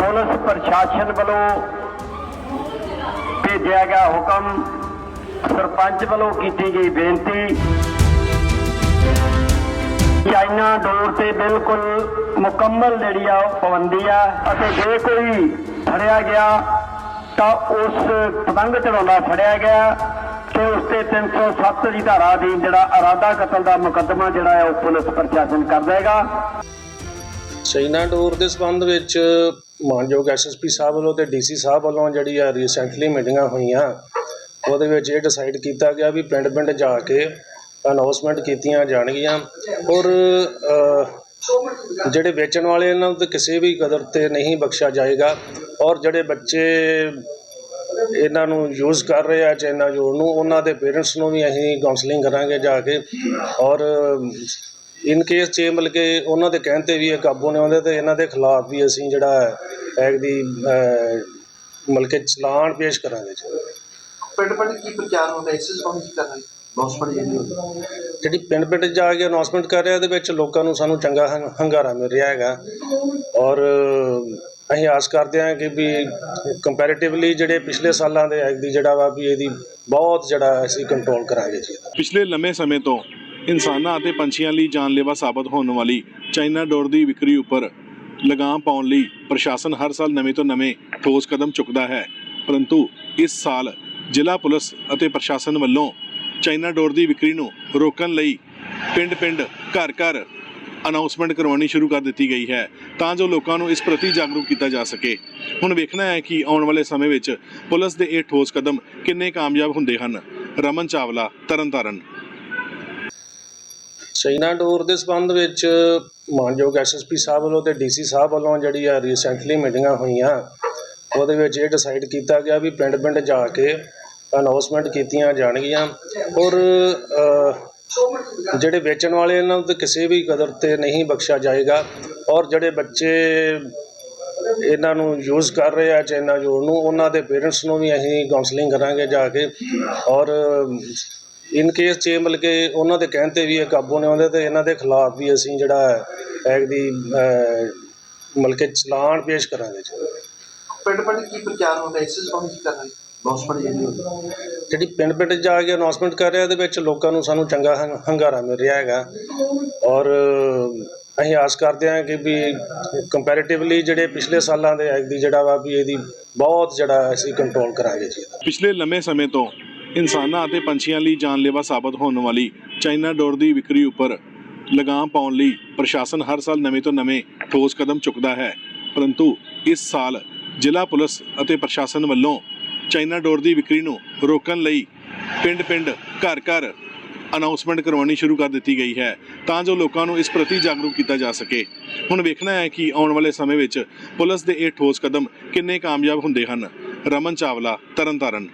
Police ਪ੍ਰਸ਼ਾਸਨ ਵੱਲੋਂ ਭੇਜਿਆ ਗਿਆ ਹੁਕਮ ਸਰਪੰਚ ਵੱਲੋਂ ਕੀਤੀ ਗਈ ਬੇਨਤੀ। ਚਾਈਨਾ ਡੋਰ ਤੇ ਬਿਲਕੁਲ ਮੁਕੰਮਲ ਜਿਹੜੀ ਆ ਪਾਬੰਦੀ ਆ ਅਤੇ ਜੇ ਕੋਈ ਫੜਿਆ ਗਿਆ ਤਾਂ ਉਸ ਪਤੰਗ ਚੜਾਉਂਦਾ ਫੜਿਆ ਗਿਆ ਤੇ ਉਸ ਤੇ 307 ਦੀ ਧਾਰਾ ਅਧੀਨ ਜਿਹੜਾ ਅਰਾਦਾ ਕਤਲ ਦਾ ਮੁਕੱਦਮਾ ਜਿਹੜਾ ਹੈ ਉਹ ਪੁਲਿਸ ਪ੍ਰਸ਼ਾਸਨ ਕਰ ਦੇਗਾ। ਚਾਈਨਾ ਡੋਰ ਦੇ ਸੰਬੰਧ ਵਿੱਚ ਮਾਨਯੋਗ ਐਸਐਸਪੀ ਸਾਹਿਬ ਵੱਲੋਂ ਤੇ ਡੀਸੀ ਸਾਹਿਬ ਵੱਲੋਂ ਜਿਹੜੀ ਆ ਰੀਸੈਂਟਲੀ ਮੀਟਿੰਗਾਂ ਹੋਈਆਂ, ਉਹਦੇ ਵਿੱਚ ਇਹ ਡਿਸਾਈਡ ਕੀਤਾ ਗਿਆ ਵੀ ਪਿੰਡ-ਪਿੰਡ ਜਾ ਕੇ ਅਨਾਉਂਸਮੈਂਟ ਕੀਤੀਆਂ ਜਾਣਗੀਆਂ। ਔਰ ਜਿਹੜੇ ਵੇਚਣ ਵਾਲੇ ਇਹਨਾਂ ਨੂੰ ਤੇ ਕਿਸੇ ਵੀ ਕਦਰ ਤੇ ਨਹੀਂ ਬਖਸ਼ਿਆ ਜਾਏਗਾ। ਔਰ ਜਿਹੜੇ ਬੱਚੇ ਇਹਨਾਂ ਨੂੰ ਯੂਜ਼ ਕਰ ਰਹੇ ਆ ਚਾਈਨਾ ਡੋਰ ਨੂੰ, ਉਹਨਾਂ ਦੇ ਪੇਰੈਂਟਸ ਨੂੰ ਵੀ ਅਸੀਂ ਕਾਉਂਸਲਿੰਗ ਕਰਾਂਗੇ ਜਾ ਕੇ। ਔਰ ਇਨ ਕੇਸ ਚ ਇਹ ਮਤਲਬ ਕਿ ਉਹਨਾਂ ਦੇ ਕਹਿਣ ਤੇ ਵੀ ਇਹ ਕਾਬੂ ਨਹੀਂ ਆਉਂਦੇ ਤੇ ਇਹਨਾਂ ਦੇ ਖਿਲਾਫ ਵੀ ਅਸੀਂ ਜਿਹੜਾ ਐਗ ਦੀ ਮਤਲਬ ਕਿ ਚਲਾਨ ਪੇਸ਼ ਕਰਾਂਗੇ ਜੀ। ਪਿੰਡ ਪਿੰਡ ਕੀ ਪ੍ਰਚਾਰ ਹੁੰਦਾ ਇਸ ਸੰਬੰਧ ਵਿੱਚ ਕਰ ਰਹੇ ਨੌਸਪੜ ਜਿਹੜੀ ਪਿੰਡ ਪਿੰਡ ਜਾ ਕੇ ਅਨਾਉਂਸਮੈਂਟ ਕਰ ਰਿਹਾ ਇਹਦੇ ਵਿੱਚ ਲੋਕਾਂ ਨੂੰ ਸਾਨੂੰ ਚੰਗਾ ਹੰ- ਹੰਗਾਰਾ ਮਿਲ ਰਿਹਾ ਹੈਗਾ। ਔਰ ਅਸੀਂ ਆਸ ਕਰਦੇ ਹਾਂ ਕਿ ਵੀ ਕੰਪੈਰੀਟਿਵਲੀ ਜਿਹੜੇ ਪਿਛਲੇ ਸਾਲਾਂ ਦੇ ਐਗ ਦੀ ਜਿਹੜਾ ਵਾ ਵੀ ਇਹਦੀ ਬਹੁਤ ਜਿਹੜਾ ਅਸੀਂ ਕੰਟਰੋਲ ਕਰਾਂਗੇ ਜੀ। ਇਹਦਾ ਪਿਛਲੇ ਲੰਮੇ ਸਮੇਂ ਤੋਂ ਇਨਸਾਨਾਂ ਅਤੇ ਪੰਛੀਆਂ ਲਈ ਜਾਨਲੇਵਾ ਸਾਬਤ ਹੋਣ ਵਾਲੀ ਚਾਈਨਾ ਡੋਰ ਦੀ ਵਿਕਰੀ ਉੱਪਰ ਲਗਾਮ ਪਾਉਣ ਲਈ ਪ੍ਰਸ਼ਾਸਨ ਹਰ ਸਾਲ ਨਵੇਂ ਤੋਂ ਨਵੇਂ ਠੋਸ ਕਦਮ ਚੁੱਕਦਾ ਹੈ। ਪਰੰਤੂ ਇਸ ਸਾਲ ਜ਼ਿਲ੍ਹਾ ਪੁਲਿਸ ਅਤੇ ਪ੍ਰਸ਼ਾਸਨ ਵੱਲੋਂ ਚਾਈਨਾ ਡੋਰ ਦੀ ਵਿਕਰੀ ਨੂੰ ਰੋਕਣ ਲਈ ਪਿੰਡ-ਪਿੰਡ, ਘਰ-ਘਰ ਅਨਾਉਂਸਮੈਂਟ ਕਰਵਾਉਣੀ ਸ਼ੁਰੂ ਕਰ ਦਿੱਤੀ ਗਈ ਹੈ ਤਾਂ ਜੋ ਲੋਕਾਂ ਨੂੰ ਇਸ ਪ੍ਰਤੀ ਜਾਗਰੂਕ ਕੀਤਾ ਜਾ ਸਕੇ। ਹੁਣ ਵੇਖਣਾ ਹੈ ਕਿ ਆਉਣ ਵਾਲੇ ਸਮੇਂ ਵਿੱਚ ਪੁਲਿਸ ਦੇ ਇਹ ਠੋਸ ਕਦਮ ਕਿੰਨੇ ਕਾਮਯਾਬ ਹੁੰਦੇ ਹਨ। ਰਮਨ ਚਾਵਲਾ, ਤਰਨਤਾਰਨ। ਚਾਈਨਾ ਡੋਰ ਦੇ ਸੰਬੰਧ ਵਿੱਚ ਮਾਨਯੋਗ ਐਸਐਸਪੀ ਸਾਹਿਬ ਵੱਲੋਂ ਤੇ ਡੀਸੀ ਸਾਹਿਬ ਵੱਲੋਂ ਜਿਹੜੀ ਆ ਰੀਸੈਂਟਲੀ ਮੀਟਿੰਗਾਂ ਹੋਈਆਂ, ਉਹਦੇ ਵਿੱਚ ਇਹ ਡਿਸਾਈਡ ਕੀਤਾ ਗਿਆ ਵੀ ਪਿੰਡ-ਪਿੰਡ ਜਾ ਕੇ ਅਨਾਉਂਸਮੈਂਟ ਕੀਤੀਆਂ ਜਾਣਗੀਆਂ। ਔਰ ਜਿਹੜੇ ਵੇਚਣ ਵਾਲੇ ਇਹਨਾਂ ਨੂੰ ਤੇ ਕਿਸੇ ਵੀ ਕਦਰ ਤੇ ਨਹੀਂ ਬਖਸ਼ਿਆ ਜਾਏਗਾ। ਔਰ ਜਿਹੜੇ ਬੱਚੇ ਇਹਨਾਂ ਨੂੰ ਯੂਜ਼ ਕਰ ਰਹੇ ਆ ਚਾਈਨਾ ਡੋਰ ਨੂੰ, ਉਹਨਾਂ ਦੇ ਪੇਰੈਂਟਸ ਨੂੰ ਵੀ ਅਸੀਂ ਕਾਉਂਸਲਿੰਗ ਕਰਾਂਗੇ ਜਾ ਕੇ। ਔਰ ਇਨ ਕੇਸ ਚ ਇਹ ਮਤਲਬ ਕਿ ਉਹਨਾਂ ਦੇ ਕਹਿਣ ਤੇ ਵੀ ਇਹ ਕਾਬੂ ਨਹੀਂ ਆਉਂਦੇ ਤੇ ਇਹਨਾਂ ਦੇ ਖਿਲਾਫ ਵੀ ਅਸੀਂ ਜਿਹੜਾ ਐਗ ਦੀ ਮਤਲਬ ਕਿ ਚਲਾਨ ਪੇਸ਼ ਕਰਾਂਗੇ ਜੀ। ਪਿੰਡ ਪਿੰਡ ਕੀ ਪ੍ਰਚਾਰ ਹੁੰਦਾ ਇਸ ਸੰਬੰਧ ਵਿੱਚ ਕਰ ਰਹੇ ਨੌਸਪੜ ਜਿਹੜੀ ਪਿੰਡ ਪਿੰਡ ਜਾ ਕੇ ਅਨਾਉਂਸਮੈਂਟ ਕਰ ਰਿਹਾ ਇਹਦੇ ਵਿੱਚ ਲੋਕਾਂ ਨੂੰ ਸਾਨੂੰ ਚੰਗਾ ਹੰਗਾਰਾ ਮਿਲ ਰਿਹਾ ਹੈਗਾ। ਔਰ ਅਸੀਂ ਆਸ ਕਰਦੇ ਹਾਂ ਕਿ ਵੀ ਕੰਪੈਰੀਟਿਵਲੀ ਜਿਹੜੇ ਪਿਛਲੇ ਸਾਲਾਂ ਦੇ ਐਗ ਦੀ ਜਿਹੜਾ ਵਾ ਵੀ ਇਹਦੀ ਬਹੁਤ ਜਿਹੜਾ ਅਸੀਂ ਕੰਟਰੋਲ ਕਰਾਂਗੇ ਜੀ। ਪਿਛਲੇ ਲੰਮੇ ਸਮੇਂ ਤੋਂ ਇਨਸਾਨਾਂ ਅਤੇ ਪੰਛੀਆਂ ਲਈ ਜਾਨਲੇਵਾ ਸਾਬਤ ਹੋਣ ਵਾਲੀ ਚਾਈਨਾ ਡੋਰ ਦੀ ਵਿਕਰੀ ਉੱਪਰ ਲਗਾਮ ਪਾਉਣ ਲਈ ਪ੍ਰਸ਼ਾਸਨ ਹਰ ਸਾਲ ਨਵੇਂ ਤੋਂ ਨਵੇਂ ਠੋਸ ਕਦਮ ਚੁੱਕਦਾ ਹੈ। ਪਰੰਤੂ ਇਸ ਸਾਲ ਜ਼ਿਲ੍ਹਾ ਪੁਲਿਸ ਅਤੇ ਪ੍ਰਸ਼ਾਸਨ ਵੱਲੋਂ ਚਾਈਨਾ ਡੋਰ ਦੀ ਵਿਕਰੀ ਨੂੰ ਰੋਕਣ ਲਈ ਪਿੰਡ-ਪਿੰਡ, ਘਰ-ਘਰ ਅਨਾਉਂਸਮੈਂਟ ਕਰਵਾਉਣੀ ਸ਼ੁਰੂ ਕਰ ਦਿੱਤੀ ਗਈ ਹੈ ਤਾਂ ਜੋ ਲੋਕਾਂ ਨੂੰ ਇਸ ਪ੍ਰਤੀ ਜਾਗਰੂਕ ਕੀਤਾ ਜਾ ਸਕੇ। ਹੁਣ ਵੇਖਣਾ ਹੈ ਕਿ ਆਉਣ ਵਾਲੇ ਸਮੇਂ ਵਿੱਚ ਪੁਲਿਸ ਦੇ ਇਹ ਠੋਸ ਕਦਮ ਕਿੰਨੇ ਕਾਮਯਾਬ ਹੁੰਦੇ ਹਨ। ਰਮਨ ਚਾਵਲਾ, ਤਰਨਤਾਰਨ।